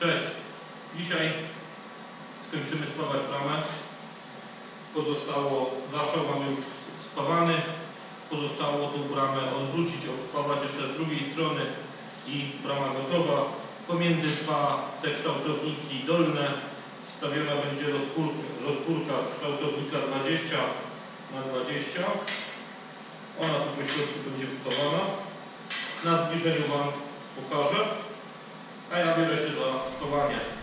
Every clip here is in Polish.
Cześć. Dzisiaj skończymy spawać bramę. Pozostało, zaszeł mamy już spawany. Pozostało tą bramę odwrócić, obspawać jeszcze z drugiej strony i brama gotowa. Pomiędzy dwa te kształtowniki dolne wstawiona będzie rozpórka, rozpórka kształtownika 20 na 20. Ona tu po środku będzie wstawana. Na zbliżeniu Wam pokażę. A ja biorę się za schowanie.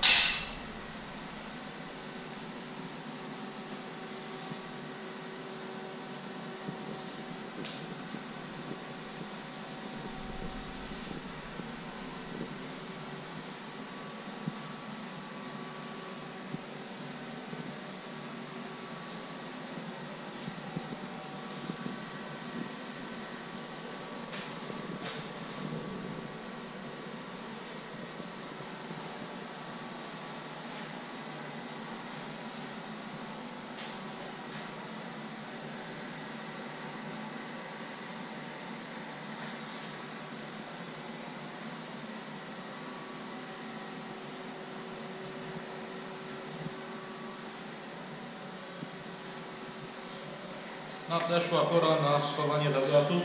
Nadeszła pora na schowanie zawiasów.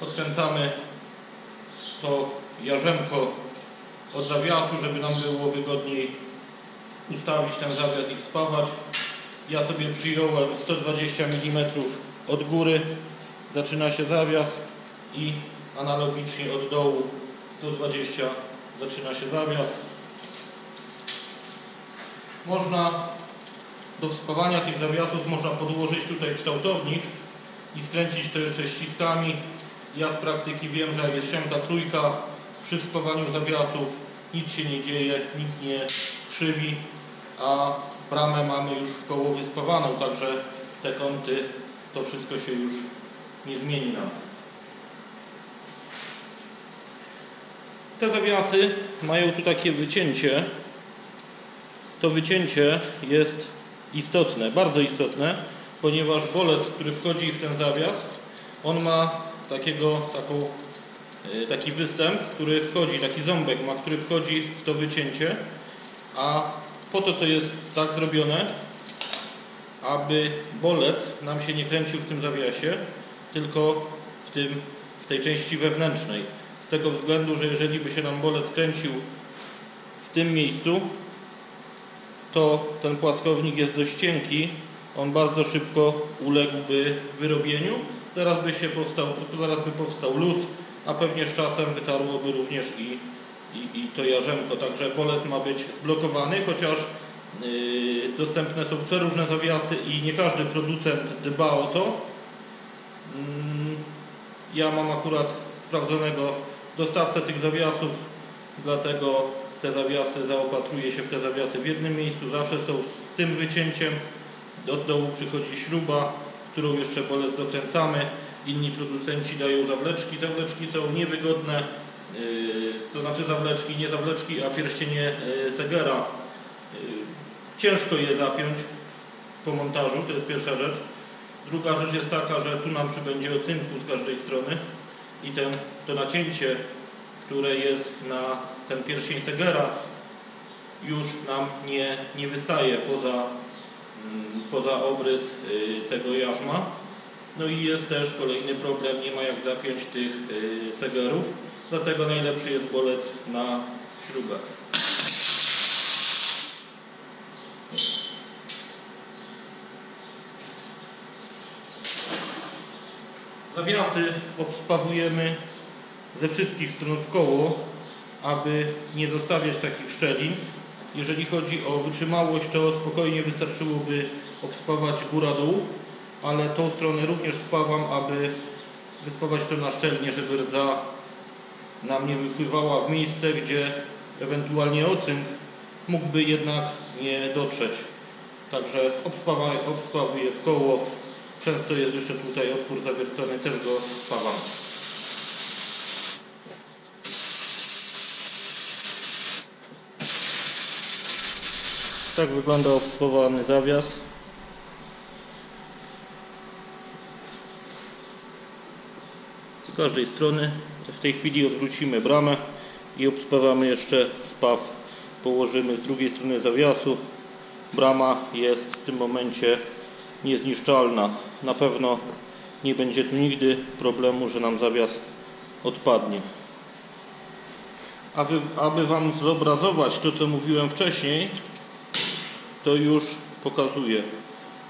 Podkręcamy to jarzemko od zawiasu, żeby nam było wygodniej ustawić ten zawias i spawać. Ja sobie przyjąłem 120 mm od góry. Zaczyna się zawias i analogicznie od dołu 120 zaczyna się zawias. Można do wspawania tych zawiasów można podłożyć tutaj kształtownik i skręcić to jeszcze ściskami. Ja z praktyki wiem, że jak jest sięta trójka, przy wspawaniu zawiasów nic się nie dzieje, nic nie krzywi, a bramę mamy już w połowie spawaną, także te kąty, to wszystko się już nie zmieni nam. Te zawiasy mają tu takie wycięcie. To wycięcie jest istotne, bardzo istotne, ponieważ bolec, który wchodzi w ten zawias, on ma takiego, taką, y, taki występ, który wchodzi, taki ząbek ma, który wchodzi w to wycięcie, a po to to jest tak zrobione, aby bolec nam się nie kręcił w tym zawiasie, tylko w, tym, w tej części wewnętrznej. Z tego względu, że jeżeli by się nam bolec kręcił w tym miejscu, to ten płaskownik jest dość cienki, on bardzo szybko uległby wyrobieniu. Zaraz by się powstał, zaraz by powstał luz, a pewnie z czasem wytarłoby również i, i, i to jarzemko. Także bolec ma być zblokowany, chociaż yy, dostępne są przeróżne zawiasy i nie każdy producent dba o to. Yy, ja mam akurat sprawdzonego dostawcę tych zawiasów, dlatego te zawiasy, zaopatruje się w te zawiasy w jednym miejscu, zawsze są z tym wycięciem. Od dołu przychodzi śruba, którą jeszcze bolec dokręcamy. Inni producenci dają zawleczki. Zawleczki są niewygodne, yy, to znaczy zawleczki, nie zawleczki, a pierścienie yy, Segera. Yy, ciężko je zapiąć po montażu, to jest pierwsza rzecz. Druga rzecz jest taka, że tu nam przybędzie ocynku z każdej strony i ten, to nacięcie, które jest na ten pierścień Segera już nam nie, nie wystaje poza, mm, poza obrys y, tego jarzma. No i jest też kolejny problem, nie ma jak zapiąć tych y, Segerów, dlatego najlepszy jest bolec na śrubę. Zawiasy obspawujemy ze wszystkich stron w koło, aby nie zostawiać takich szczelin. Jeżeli chodzi o wytrzymałość, to spokojnie wystarczyłoby obspawać góra-dół, ale tą stronę również spawam, aby wyspawać to na szczelnie, żeby rdza nam nie wypływała w miejsce, gdzie ewentualnie ocynk mógłby jednak nie dotrzeć. Także obspawuję w koło. Często jest jeszcze tutaj otwór zawiercony, też go spawam. Tak wygląda obspawany zawias. Z każdej strony w tej chwili odwrócimy bramę i obspawamy jeszcze spaw położymy z drugiej strony zawiasu. Brama jest w tym momencie niezniszczalna. Na pewno nie będzie tu nigdy problemu, że nam zawias odpadnie. Aby, aby Wam zobrazować to, co mówiłem wcześniej, to już pokazuję.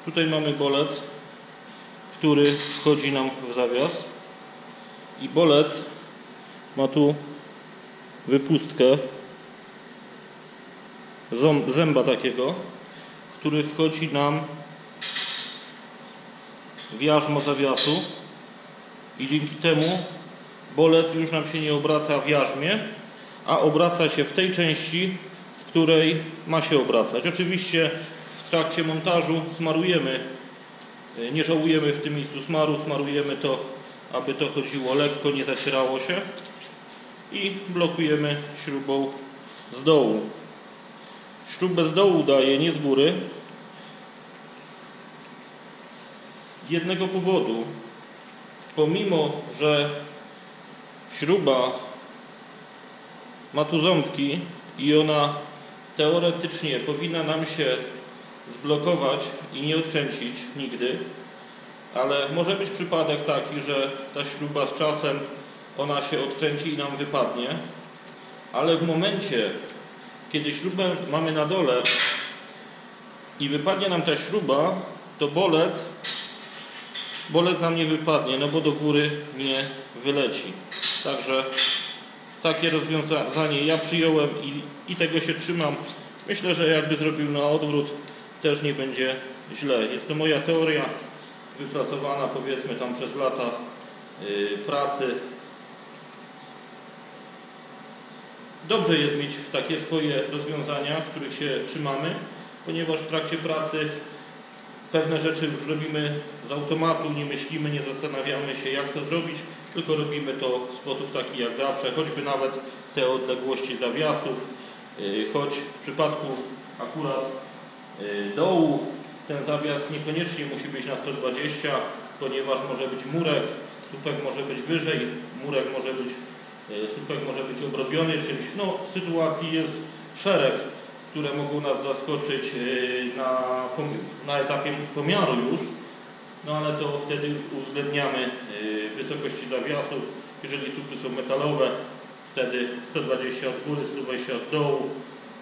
Tutaj mamy bolec, który wchodzi nam w zawias i bolec ma tu wypustkę zęba takiego, który wchodzi nam w jarzmo zawiasu i dzięki temu bolec już nam się nie obraca w jarzmie, a obraca się w tej części, której ma się obracać. Oczywiście w trakcie montażu smarujemy, nie żałujemy w tym miejscu smaru, smarujemy to, aby to chodziło lekko, nie zacierało się i blokujemy śrubą z dołu. Śrubę z dołu daję, nie z góry. Z jednego powodu. Pomimo, że śruba ma tu ząbki i ona teoretycznie powinna nam się zblokować i nie odkręcić nigdy, ale może być przypadek taki, że ta śruba z czasem ona się odkręci i nam wypadnie, ale w momencie, kiedy śrubę mamy na dole i wypadnie nam ta śruba, to bolec, bolec nam nie wypadnie, no bo do góry nie wyleci. Także takie rozwiązanie ja przyjąłem i, i tego się trzymam. Myślę, że jakby zrobił na odwrót, też nie będzie źle. Jest to moja teoria wypracowana powiedzmy tam przez lata yy, pracy Dobrze jest mieć takie swoje rozwiązania, których się trzymamy, ponieważ w trakcie pracy pewne rzeczy już robimy z automatu, nie myślimy, nie zastanawiamy się jak to zrobić, tylko robimy to w sposób taki jak zawsze, choćby nawet te odległości zawiasów, y, choć w przypadku akurat y, dołu ten zawias niekoniecznie musi być na 120, ponieważ może być murek, słupek może być wyżej, murek może być E, słupek może być obrobiony czymś. No, sytuacji jest szereg, które mogą nas zaskoczyć na, na etapie pomiaru już, no ale to wtedy już uwzględniamy e, wysokości zawiasów. Jeżeli słupy są metalowe, wtedy 120 od góry, 120 od dołu,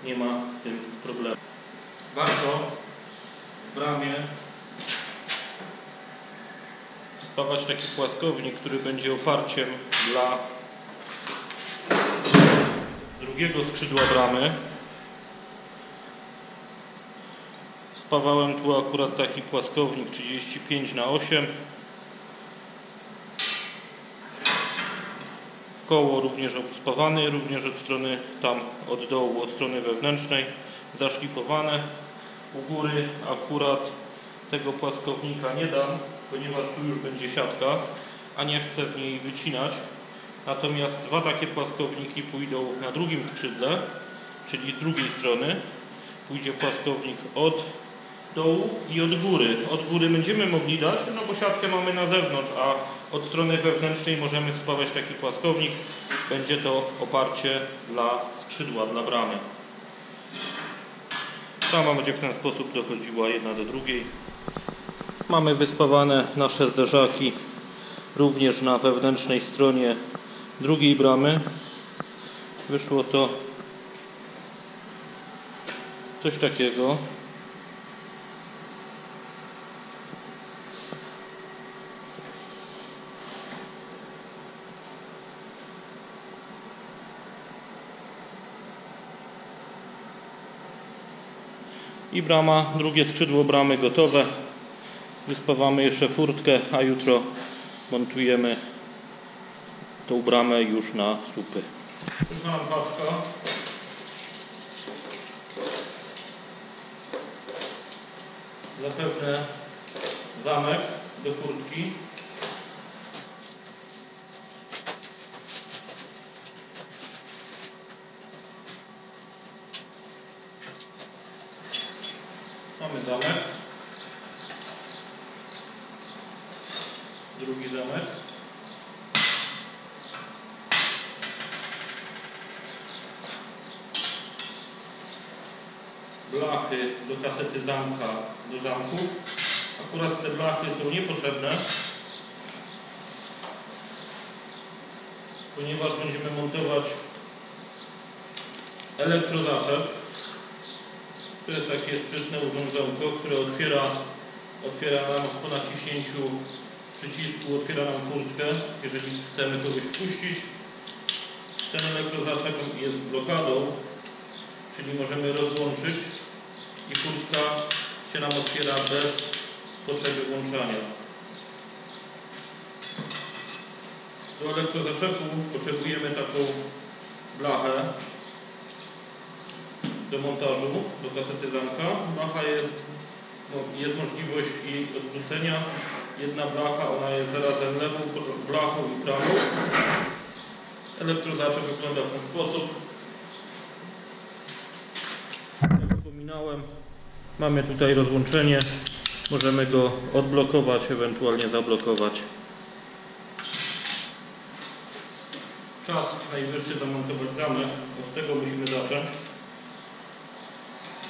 nie ma z tym problemu. Warto w bramie spawać taki płaskownik, który będzie oparciem dla drugiego skrzydła bramy. Spawałem tu akurat taki płaskownik 35 na 8 Koło również spawany, również od strony tam od dołu, od strony wewnętrznej zaszlifowane. U góry akurat tego płaskownika nie dam, ponieważ tu już będzie siatka, a nie chcę w niej wycinać. Natomiast dwa takie płaskowniki pójdą na drugim skrzydle, czyli z drugiej strony. Pójdzie płaskownik od dołu i od góry. Od góry będziemy mogli dać, no bo siatkę mamy na zewnątrz, a od strony wewnętrznej możemy spawać taki płaskownik. Będzie to oparcie dla skrzydła, dla bramy. Brama będzie w ten sposób dochodziła jedna do drugiej. Mamy wyspawane nasze zderzaki również na wewnętrznej stronie drugiej bramy wyszło to coś takiego. I brama, drugie skrzydło bramy gotowe. Wyspawamy jeszcze furtkę, a jutro montujemy tą bramę już na słupy. Przyszła nam paczka. Zapewne zamek do furtki. Mamy zamek. Drugi zamek. Blachy do kasety zamka do zamku. Akurat te blachy są niepotrzebne, ponieważ będziemy montować elektrozaczep. To jest takie sprytne urządzonko, które otwiera, otwiera nam po naciśnięciu przycisku, otwiera nam furtkę, jeżeli chcemy kogoś wpuścić. Ten elektrozaczep jest blokadą, czyli możemy rozłączyć i furtka się nam otwiera bez potrzeby włączania. Do elektrozaczepu potrzebujemy taką blachę do montażu, do kasety zamka. Blacha jest, no, jest możliwość jej odwrócenia. Jedna blacha, ona jest zarazem lewą blachą i prawą. Elektrozaczep wygląda w ten sposób. Jak wspominałem, mamy tutaj rozłączenie. Możemy go odblokować, ewentualnie zablokować. Czas najwyższy zamontować zamek. Od tego musimy zacząć.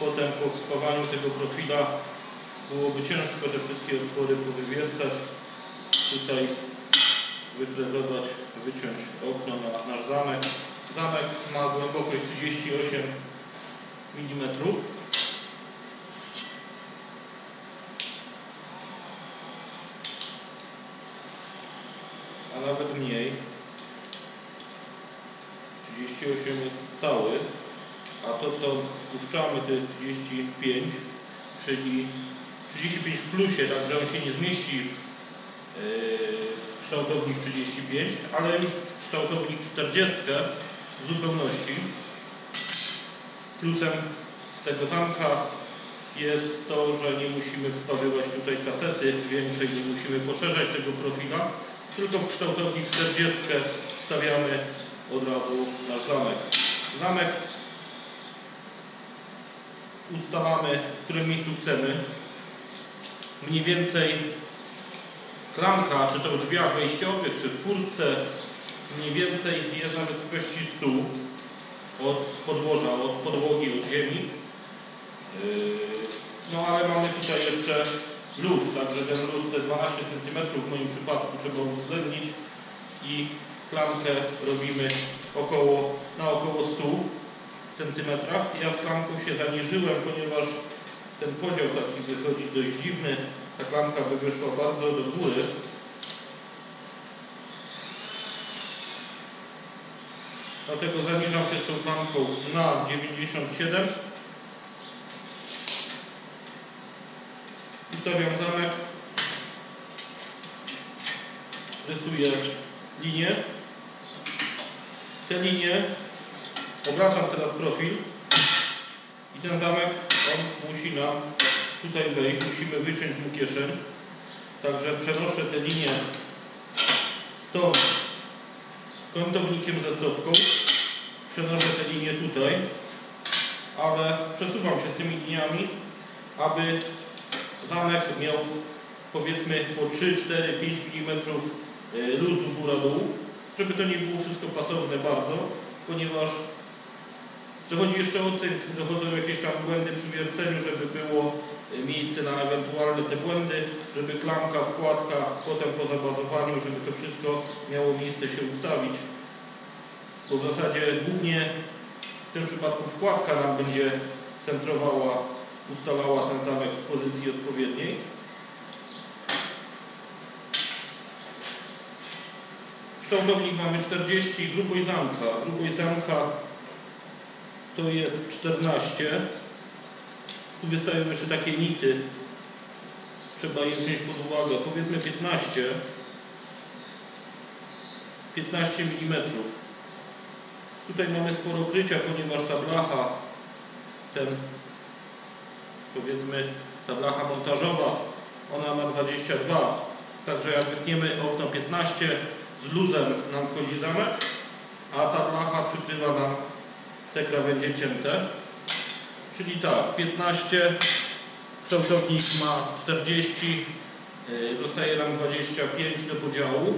Potem po spawaniu tego profila byłoby ciężko te wszystkie otwory powywiercać. Tutaj wyfrezować, wyciąć okno na nasz zamek. Zamek ma głębokość 38 mm. A nawet mniej. 38 jest cały, a to co puszczamy to jest 35, czyli 35 w plusie, także on się nie zmieści w yy, kształtownik 35, ale już kształtownik 40 w zupełności. Plusem tego zamka jest to, że nie musimy wstawiać tutaj kasety większej, nie musimy poszerzać tego profila, tylko w kształtownik 40 wstawiamy od razu nasz zamek. Zamek ustalamy, w którym miejscu chcemy. Mniej więcej klamka, czy to w drzwiach wejściowych, czy w furtce, mniej więcej jest na wysokości 100 od podłoża, od podłogi, od ziemi. Yy, no ale mamy tutaj jeszcze luz, także ten luz te 12 cm w moim przypadku trzeba uwzględnić i klamkę robimy około, na około 100 cm. Ja z klamką się zaniżyłem, ponieważ ten podział taki wychodzi dość dziwny. Ta klamka by wyszła bardzo do góry. Dlatego zaniżam się tą klamką na 97. Zamek. Rysuję linię. Te linie obracam teraz profil i ten zamek on musi nam tutaj wejść, musimy wyciąć mu kieszeń. Także przenoszę te linie stąd kątownikiem ze stopką, przenoszę te linie tutaj, ale przesuwam się z tymi liniami, aby zamek miał powiedzmy po 3, 4, 5 mm luzu góra-dół, żeby to nie było wszystko pasowne bardzo, ponieważ dochodzi jeszcze o tych, dochodzą jakieś tam błędy przy wierceniu, żeby było miejsce na ewentualne te błędy, żeby klamka, wkładka, potem po zabazowaniu, żeby to wszystko miało miejsce się ustawić. Bo w zasadzie głównie w tym przypadku wkładka nam będzie centrowała, ustalała ten zamek w pozycji odpowiedniej. Kształtownik mamy 40, grubość zamka. Grubość zamka to jest 14. Tu wystają jeszcze takie nity. Trzeba je wziąć pod uwagę. Powiedzmy 15. 15 mm. Tutaj mamy sporo krycia, ponieważ ta blacha, ten powiedzmy ta blacha montażowa, ona ma 22. Także jak wytniemy okno 15, z luzem nam wchodzi zamek, a ta blacha przykrywa nam te krawędzie cięte. Czyli tak, 15, kształtownik ma 40, yy, zostaje nam 25 do podziału,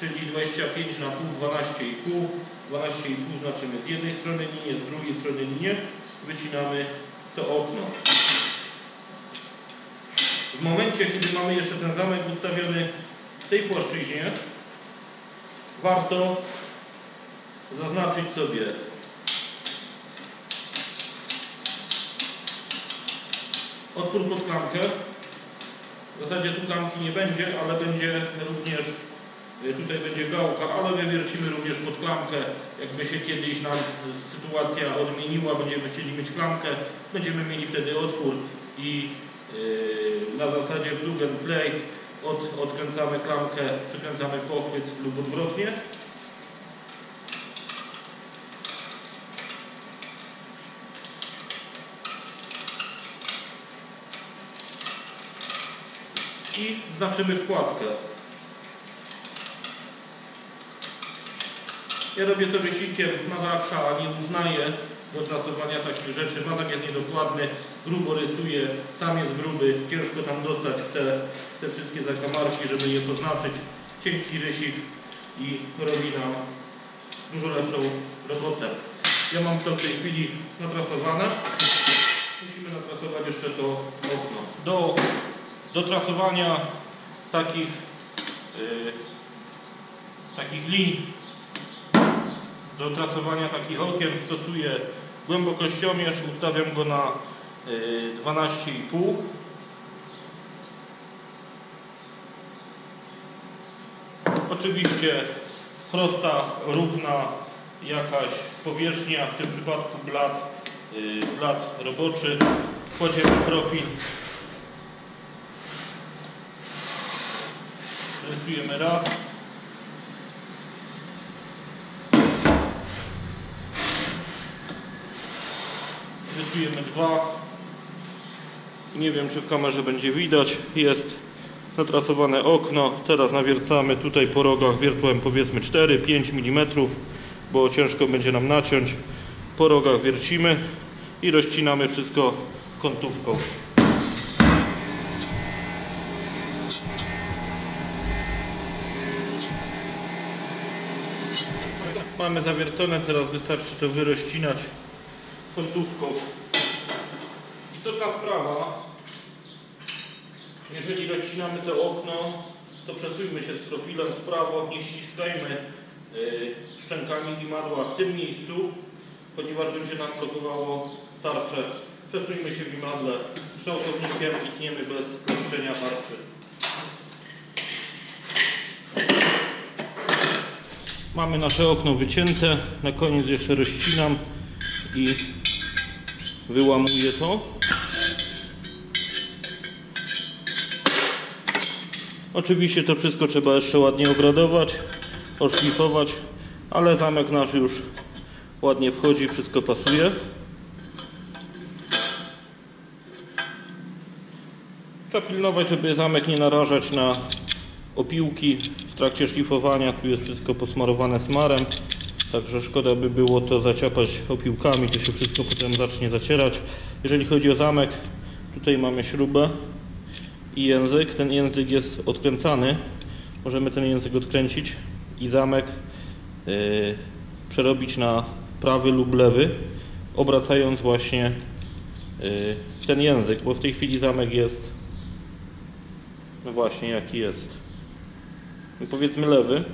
czyli 25 na pół, 12,5. 12,5 znaczymy z jednej strony linię, z drugiej strony linię, wycinamy to okno. W momencie, kiedy mamy jeszcze ten zamek ustawiony w tej płaszczyźnie, warto zaznaczyć sobie otwór pod klamkę. W zasadzie tu klamki nie będzie, ale będzie również, y, tutaj będzie gałka, ale wywiercimy również pod klamkę. Jakby się kiedyś nam sytuacja odmieniła, będziemy chcieli mieć klamkę, będziemy mieli wtedy otwór i na zasadzie plug and play od, odkręcamy klamkę, przykręcamy pochwyt lub odwrotnie. i znaczymy wkładkę. Ja robię to rysikiem mazaka, nie uznaję do trasowania takich rzeczy. Mazak jest niedokładny, grubo rysuje, sam jest gruby, ciężko tam dostać te, te wszystkie zakamarki, żeby je poznaczyć. Cienki rysik i robi nam dużo lepszą robotę. Ja mam to w tej chwili natrasowane. Musimy natrasować jeszcze to okno. Do do trasowania takich, yy, takich linii, do trasowania takich okien stosuję głębokościomierz, ustawiam go na 12,5 Oczywiście prosta, równa jakaś powierzchnia, w tym przypadku blat, yy, blat roboczy. Kładziemy profil Rysujemy raz. Rysujemy dwa. Nie wiem, czy w kamerze będzie widać. Jest natrasowane okno. Teraz nawiercamy tutaj po rogach wiertłem powiedzmy 4-5 mm, bo ciężko będzie nam naciąć. Po rogach wiercimy i rozcinamy wszystko kątówką. Mamy zawiercone, teraz wystarczy to wyrozcinać kątówką. Jeżeli rozcinamy to okno, to przesuńmy się z profilem w prawo, nie ściskajmy y, szczękami limadła w tym miejscu, ponieważ będzie nam blokowało tarczę. Przesuńmy się limadle kształtownikiem i tniemy bez kleszczenia tarczy. Mamy nasze okno wycięte. Na koniec jeszcze rozcinam i wyłamuję to. Oczywiście to wszystko trzeba jeszcze ładnie obradować, oszlifować, ale zamek nasz już ładnie wchodzi, wszystko pasuje. Trzeba pilnować, żeby zamek nie narażać na opiłki w trakcie szlifowania. Tu jest wszystko posmarowane smarem, także szkoda by było to zaciapać opiłkami, to się wszystko potem zacznie zacierać. Jeżeli chodzi o zamek, tutaj mamy śrubę i język. Ten język jest odkręcany. Możemy ten język odkręcić i zamek yy, przerobić na prawy lub lewy, obracając właśnie yy, ten język, bo w tej chwili zamek jest no właśnie jaki jest powiedzmy lewy,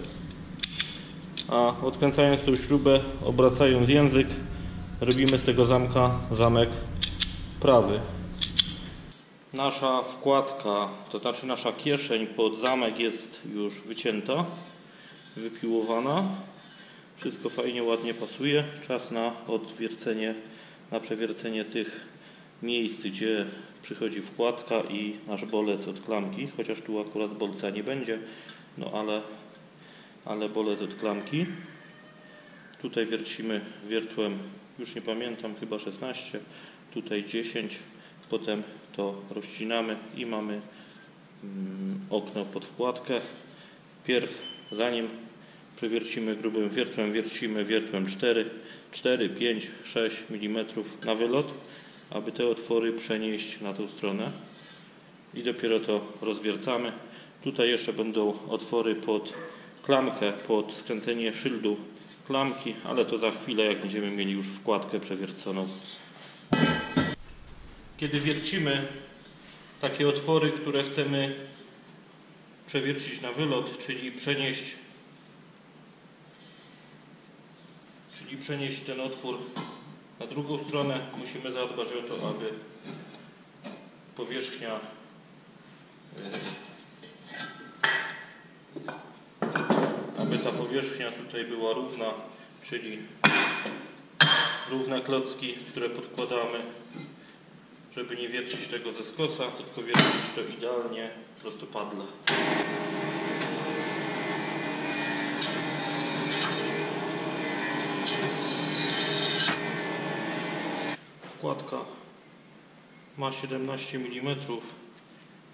a odkręcając tą śrubę, obracając język, robimy z tego zamka zamek prawy. Nasza wkładka, to znaczy nasza kieszeń pod zamek jest już wycięta, wypiłowana. Wszystko fajnie, ładnie pasuje. Czas na odwiercenie, na przewiercenie tych miejsc, gdzie przychodzi wkładka i nasz bolec od klamki, chociaż tu akurat bolca nie będzie no ale, ale bolec od klamki. Tutaj wiercimy wiertłem, już nie pamiętam, chyba 16, tutaj 10, potem to rozcinamy i mamy mm, okno pod wkładkę. Pierw, zanim przewiercimy grubym wiertłem, wiercimy wiertłem 4, 4, 5, 6 mm na wylot, aby te otwory przenieść na tą stronę i dopiero to rozwiercamy. Tutaj jeszcze będą otwory pod klamkę, pod skręcenie szyldu klamki, ale to za chwilę, jak będziemy mieli już wkładkę przewierconą. Kiedy wiercimy takie otwory, które chcemy przewiercić na wylot, czyli przenieść czyli przenieść ten otwór na drugą stronę, musimy zadbać o to, aby powierzchnia aby ta powierzchnia tutaj była równa, czyli równe klocki, które podkładamy, żeby nie wiercić tego ze skosa, tylko wiercić to idealnie prostopadle. Wkładka ma 17 mm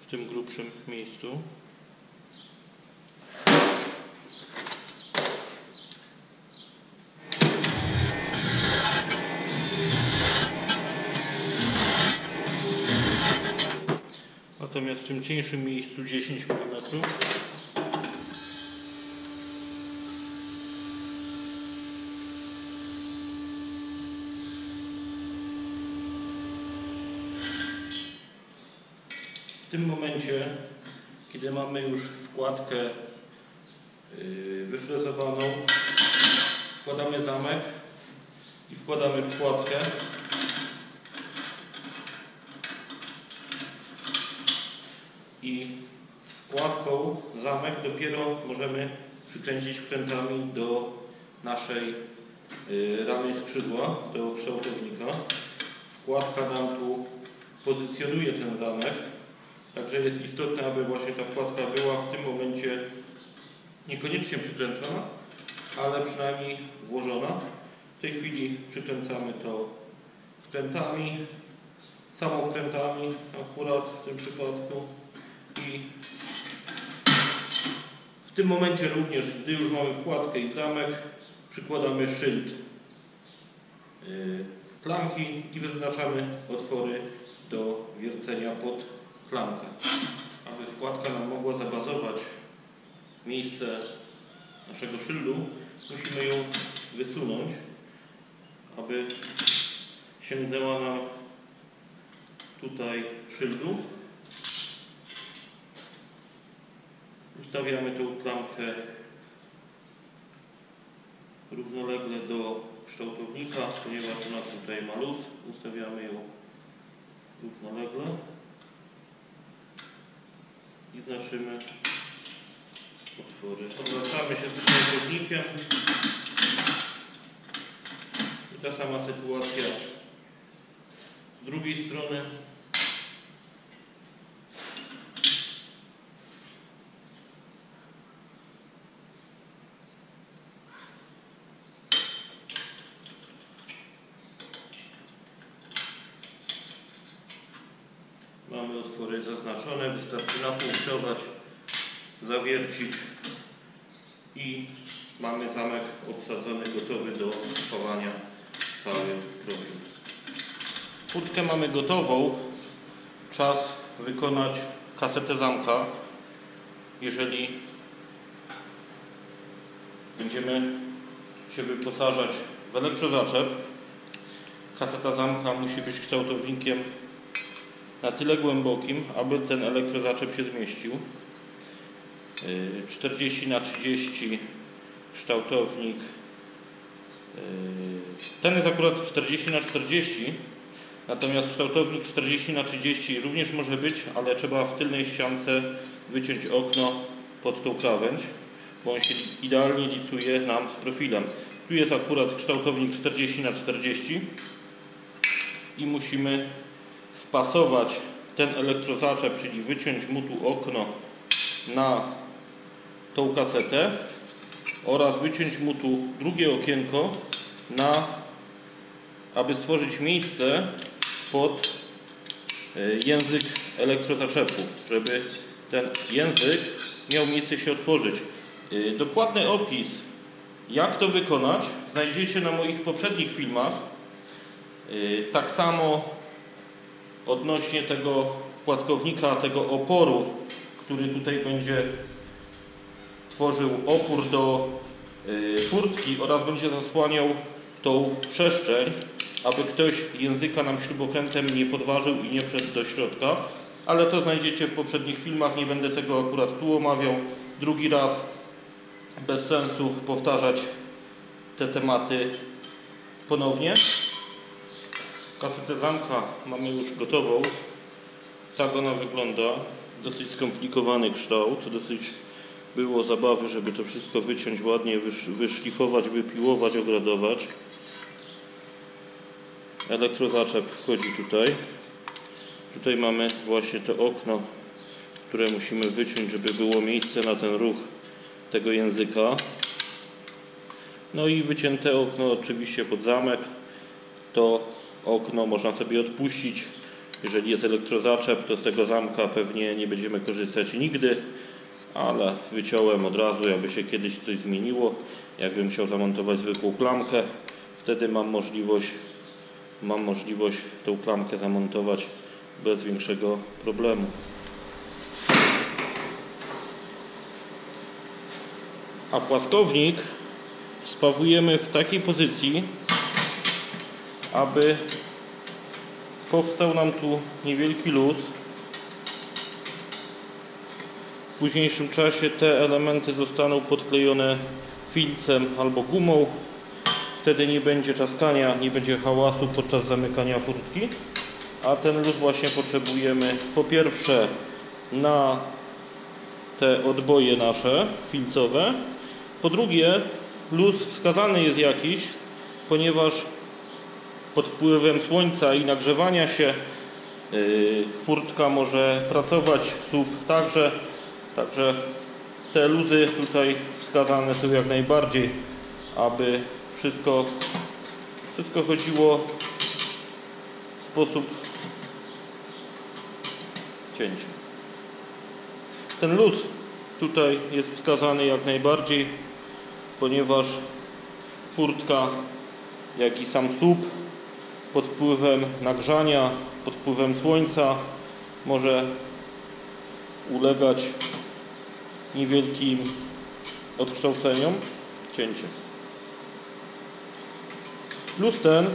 w tym grubszym miejscu. Tym cieńszym miejscu 10 mm. W tym momencie, kiedy mamy już wkładkę yy, wyfrezowaną, wkładamy zamek i wkładamy wkładkę. I z wkładką zamek dopiero możemy przykręcić wkrętami do naszej yy, ramy skrzydła, do kształtownika. Wkładka nam tu pozycjonuje ten zamek. Także jest istotne, aby właśnie ta wkładka była w tym momencie niekoniecznie przykręcona, ale przynajmniej włożona. W tej chwili przykręcamy to wkrętami, samowkrętami akurat w tym przypadku i w tym momencie również, gdy już mamy wkładkę i zamek, przykładamy szyld yy, klamki i wyznaczamy otwory do wiercenia pod klamkę. Aby wkładka nam mogła zabazować miejsce naszego szyldu, musimy ją wysunąć, aby sięgnęła nam tutaj szyldu. Ustawiamy tą klamkę równolegle do kształtownika, ponieważ ona tutaj ma luz, ustawiamy ją równolegle i znaczymy otwory. Odwracamy się z kształtownikiem i ta sama sytuacja z drugiej strony. Mamy wystarczy napunktować, zawiercić i mamy zamek obsadzony, gotowy do spawania cały profil. Łódkę mamy gotową. Czas wykonać kasetę zamka. Jeżeli będziemy się wyposażać w elektrozaczep, kaseta zamka musi być kształtownikiem na tyle głębokim, aby ten elektrozaczep się zmieścił. Yy, 40 na 30 kształtownik. Ten jest akurat 40 na 40, natomiast kształtownik 40 na 30 również może być, ale trzeba w tylnej ściance wyciąć okno pod tą krawędź, bo on się idealnie licuje nam z profilem. Tu jest akurat kształtownik 40 na 40 i musimy wpasować ten elektrozaczep, czyli wyciąć mu tu okno na tą kasetę oraz wyciąć mu tu drugie okienko na, aby stworzyć miejsce pod e, język elektrozaczepu, żeby ten język miał miejsce się otworzyć. E, Dokładny opis, jak to wykonać, znajdziecie na moich poprzednich filmach. E, Tak samo odnośnie tego płaskownika, tego oporu, który tutaj będzie tworzył opór do y, furtki oraz będzie zasłaniał tą przestrzeń, aby ktoś języka nam śrubokrętem nie podważył i nie wszedł do środka. Ale to znajdziecie w poprzednich filmach, nie będę tego akurat tu omawiał. Drugi raz bez sensu powtarzać te tematy ponownie. Kasetę zamka mamy już gotową. Tak ona wygląda. Dosyć skomplikowany kształt, dosyć było zabawy, żeby to wszystko wyciąć ładnie, wysz, wyszlifować, wypiłować, ogradować. Elektrozaczep wchodzi tutaj. Tutaj mamy właśnie to okno, które musimy wyciąć, żeby było miejsce na ten ruch tego języka. No i wycięte okno oczywiście pod zamek. To okno można sobie odpuścić. Jeżeli jest elektrozaczep, to z tego zamka pewnie nie będziemy korzystać nigdy, ale wyciąłem od razu, jakby się kiedyś coś zmieniło. Jakbym chciał zamontować zwykłą klamkę, wtedy mam możliwość, mam możliwość tą klamkę zamontować bez większego problemu. A płaskownik spawujemy w takiej pozycji, aby powstał nam tu niewielki luz. W późniejszym czasie te elementy zostaną podklejone filcem albo gumą. Wtedy nie będzie czaskania, nie będzie hałasu podczas zamykania furtki. A ten luz właśnie potrzebujemy po pierwsze na te odboje nasze filcowe. Po drugie luz wskazany jest jakiś, ponieważ pod wpływem słońca i nagrzewania się yy, furtka może pracować, słup także. Także te luzy tutaj wskazane są jak najbardziej, aby wszystko, wszystko chodziło w sposób cięcia. Ten luz tutaj jest wskazany jak najbardziej, ponieważ furtka, jak i sam słup pod wpływem nagrzania, pod wpływem słońca może ulegać niewielkim odkształceniom, cięcie. Luz ten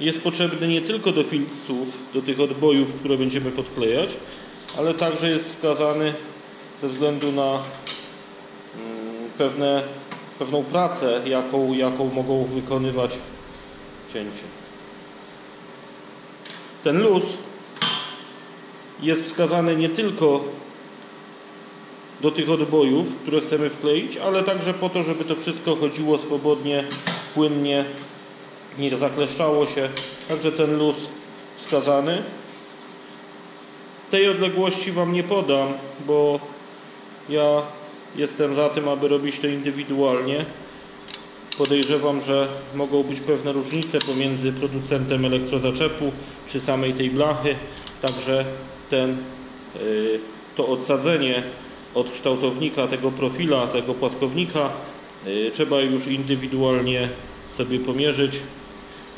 jest potrzebny nie tylko do filców, do tych odbojów, które będziemy podklejać, ale także jest wskazany ze względu na mm, pewne, pewną pracę, jaką, jaką mogą wykonywać cięcie. Ten luz jest wskazany nie tylko do tych odbojów, które chcemy wkleić, ale także po to, żeby to wszystko chodziło swobodnie, płynnie, nie zakleszczało się. Także ten luz wskazany. Tej odległości Wam nie podam, bo ja jestem za tym, aby robić to indywidualnie. Podejrzewam, że mogą być pewne różnice pomiędzy producentem elektrozaczepu czy samej tej blachy. Także ten, y, to odsadzenie od kształtownika tego profila, tego płaskownika y, trzeba już indywidualnie sobie pomierzyć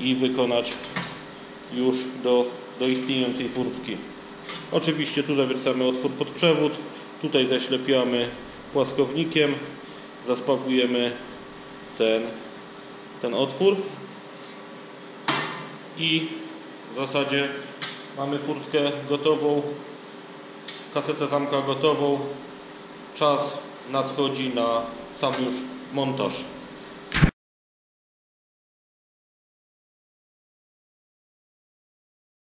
i wykonać już do, do istniejącej furtki. Oczywiście tu zawiercamy otwór pod przewód, tutaj zaślepiamy płaskownikiem, zaspawujemy ten, ten otwór i w zasadzie mamy furtkę gotową, kasetę zamka gotową. Czas nadchodzi na sam już montaż.